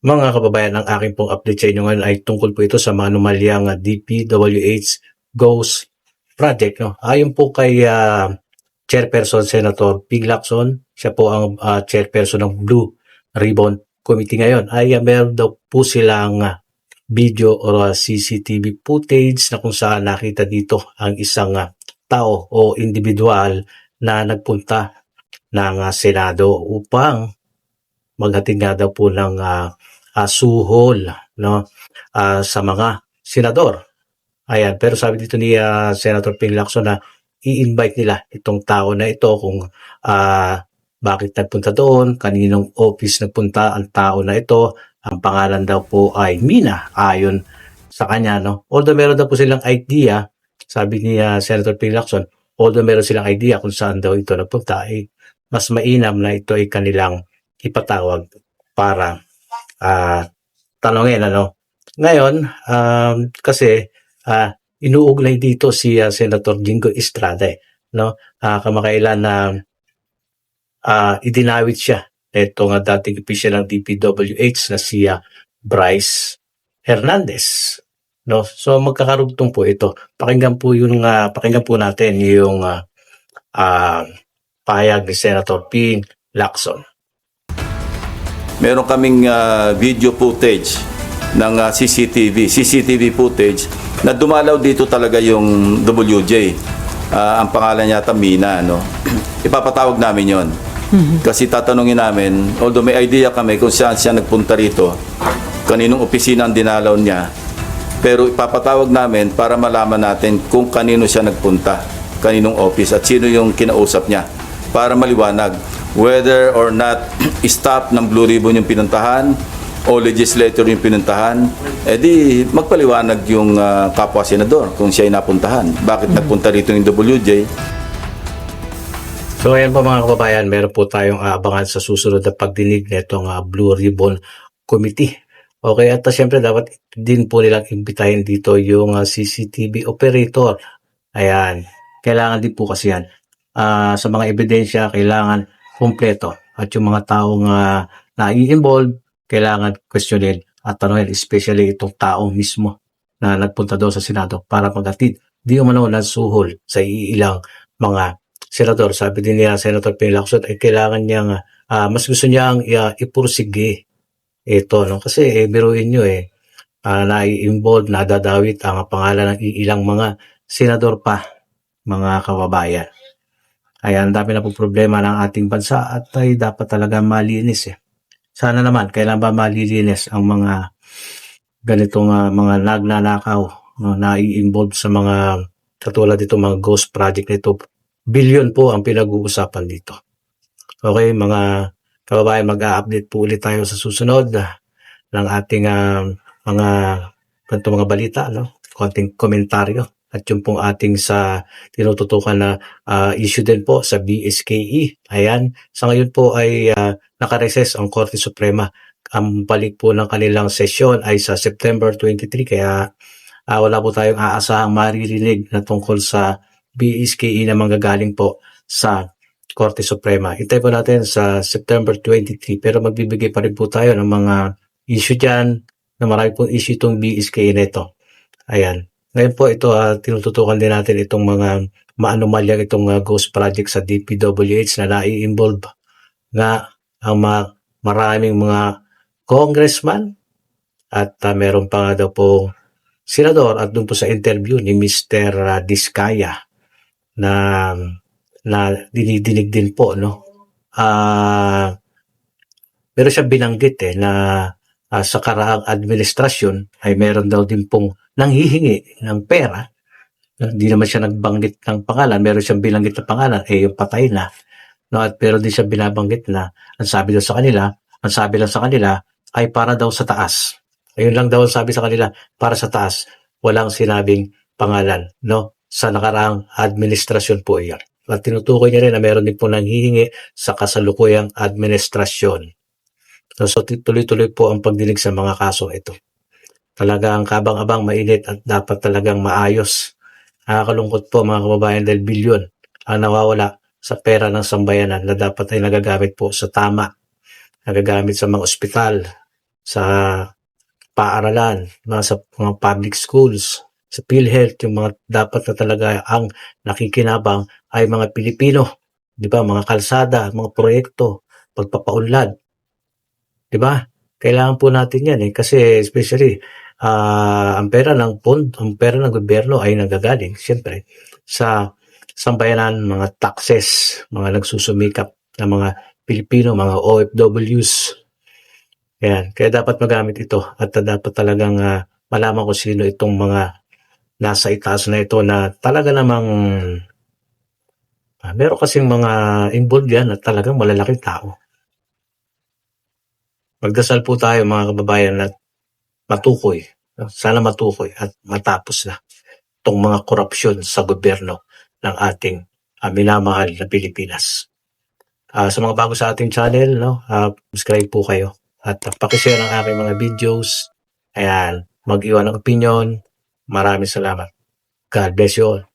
Mga kababayan, ang aking pong update sa inyo ngayon ay tungkol po ito sa ah, DPWH Ghost Project. No? Ayon po kay ah, Chairperson Senator Pig Lacson, siya po ang ah, chairperson ng Blue Ribbon Committee ngayon, ay ah, meron daw po silang ah, video or ah, CCTV footage na kung saan nakita dito ang isang ah, tao o individual na nagpunta ng ah, Senado upang maghatid nga daw po ng ah, ah, suhol no ah, sa mga senador. Ayan, pero sabi dito ni ah, Senator Ping Lacson na i-invite nila itong tao na ito kung ah, bakit nagpunta doon, kaninong office nagpunta ang tao na ito. Ang pangalan daw po ay Mina ayon sa kanya. No? Although meron daw po silang idea, sabi ni ah, Senator Ping Lacson, although meron silang idea kung saan daw ito nagpunta, ay mas mainam na ito ay kanilang ipatawag para ah tanongin ano. Ngayon, um, kasi ah inuugnay dito si ah, Senator Jingo Estrada eh, no? Ah kamakailan na ah idinawit siya ito nga dating official ng DPWH na si ah, Bryce Hernandez. No? So magkakarugtong po ito. Pakinggan po yung ah, pakinggan po natin yung ah, ah, pahayag ni Senator Ping Lacson. Meron kaming ah, video footage ng ah, CCTV, CCTV footage na dumalaw dito talaga yung WJ. Ah, ang pangalan niya Mina, no? Ipapatawag namin yon. Kasi tatanungin namin, although may idea kami kung saan siya nagpunta rito, kaninong opisina ang dinalaw niya, pero ipapatawag namin para malaman natin kung kanino siya nagpunta, kaninong office at sino yung kinausap niya para maliwanag whether or not staff ng Blue Ribbon yung pinuntahan o legislator yung pinuntahan, edi magpaliwanag yung ah, kapwa senador kung siya ay napuntahan. Bakit nagpunta rito yung WJ? So ayan po mga kababayan, meron po tayong aabangan sa susunod na pagdinig nitong uh, Blue Ribbon Committee. Okay, at uh, syempre dapat din po nilang imbitahin dito yung uh, CCTV operator. Ayan, kailangan din po kasi yan. Ah, sa mga ebidensya, kailangan kumpleto. At yung mga taong uh, nai-involve, kailangan questionin at tanongin, especially itong tao mismo na nagpunta doon sa Senado para magatid. Di umano ng suhol sa iilang mga senador. Sabi din niya, Senator Pinlacsot, ay kailangan niyang, ah, mas gusto niyang uh, ipursige ito. No? Kasi eh, biruin nyo eh, ah, nai-involve, nadadawit ang pangalan ng iilang mga senador pa, mga kababayan. Ayan, ang dami na po problema ng ating bansa at ay dapat talaga malinis eh. Sana naman, kailan ba malilinis ang mga ganitong ah, mga nagnanakaw no, na i-involve sa mga katulad dito mga ghost project nito. Billion po ang pinag-uusapan dito. Okay, mga kababayan, mag-update po ulit tayo sa susunod ah, ng ating ah, mga ganito mga balita, no? Konting komentaryo. At yung pong ating sa tinututukan na ah, issue din po sa BSKE. Ayan, sa ngayon po ay ah, nakareses ang Korte Suprema. Ang balik po ng kanilang sesyon ay sa September 23 kaya ah, wala po tayong aasahang maririnig na tungkol sa BSKE na manggagaling po sa Korte Suprema. Itay po natin sa September 23 pero magbibigay pa rin po tayo ng mga issue dyan na marami pong issue itong BSKE nito. Ayan. Ngayon po ito, ah, tinututukan din natin itong mga maanomalyang itong ah, ghost project sa DPWH na nai-involve nga ang mga maraming mga congressman at ah, meron pa nga daw po senador at doon po sa interview ni Mr. ah, Diskaya na na dinidinig din po no ah meron siya binanggit eh na ah, sa karaang administrasyon ay meron daw din pong nanghihingi ng pera. Hindi naman siya nagbanggit ng pangalan meron siyang binanggit na pangalan eh yung patay na. No at pero din siya binabanggit na ang sabi daw sa kanila ang sabi lang sa kanila ay para daw sa taas. Ayun lang daw ang sabi sa kanila para sa taas. Walang sinabing pangalan no? Sa nakaraang administrasyon po iyan. At tinutukoy niya rin na meron din po nanghihingi sa kasalukuyang administrasyon. So, so tuloy-tuloy po ang pagdinig sa mga kaso ito. Talagang kabang-abang mainit at dapat talagang maayos. Nakakalungkot po mga kababayan dahil bilyon ang nawawala sa pera ng sambayanan na dapat ay nagagamit po sa tama. Nagagamit sa mga ospital, sa paaralan, mga sa mga public schools, sa PhilHealth, yung mga dapat na talaga ang nakikinabang ay mga Pilipino, 'di ba? Mga kalsada, mga proyekto, pagpapaunlad. 'Di ba? Kailangan po natin 'yan eh kasi especially ah, ang pera ng pond, ang pera ng gobyerno ay nanggagaling siyempre sa sambayanan, mga taxes, mga nagsusumikap na mga Pilipino, mga OFWs. Yan. Kaya dapat magamit ito at dapat talagang ah, malaman kung sino itong mga nasa itaas na ito na talaga namang ah, meron kasing mga involved yan at talagang malalaking tao. Magdasal po tayo mga kababayan na matukoy. Sana matukoy at matapos na itong mga korupsyon sa gobyerno ng ating ah, minamahal na Pilipinas. Ah, sa mga bago sa ating channel, no, ah, subscribe po kayo at uh, pakishare ang aking mga videos. Ayan, mag-iwan ng opinion. Maraming salamat. God bless you all.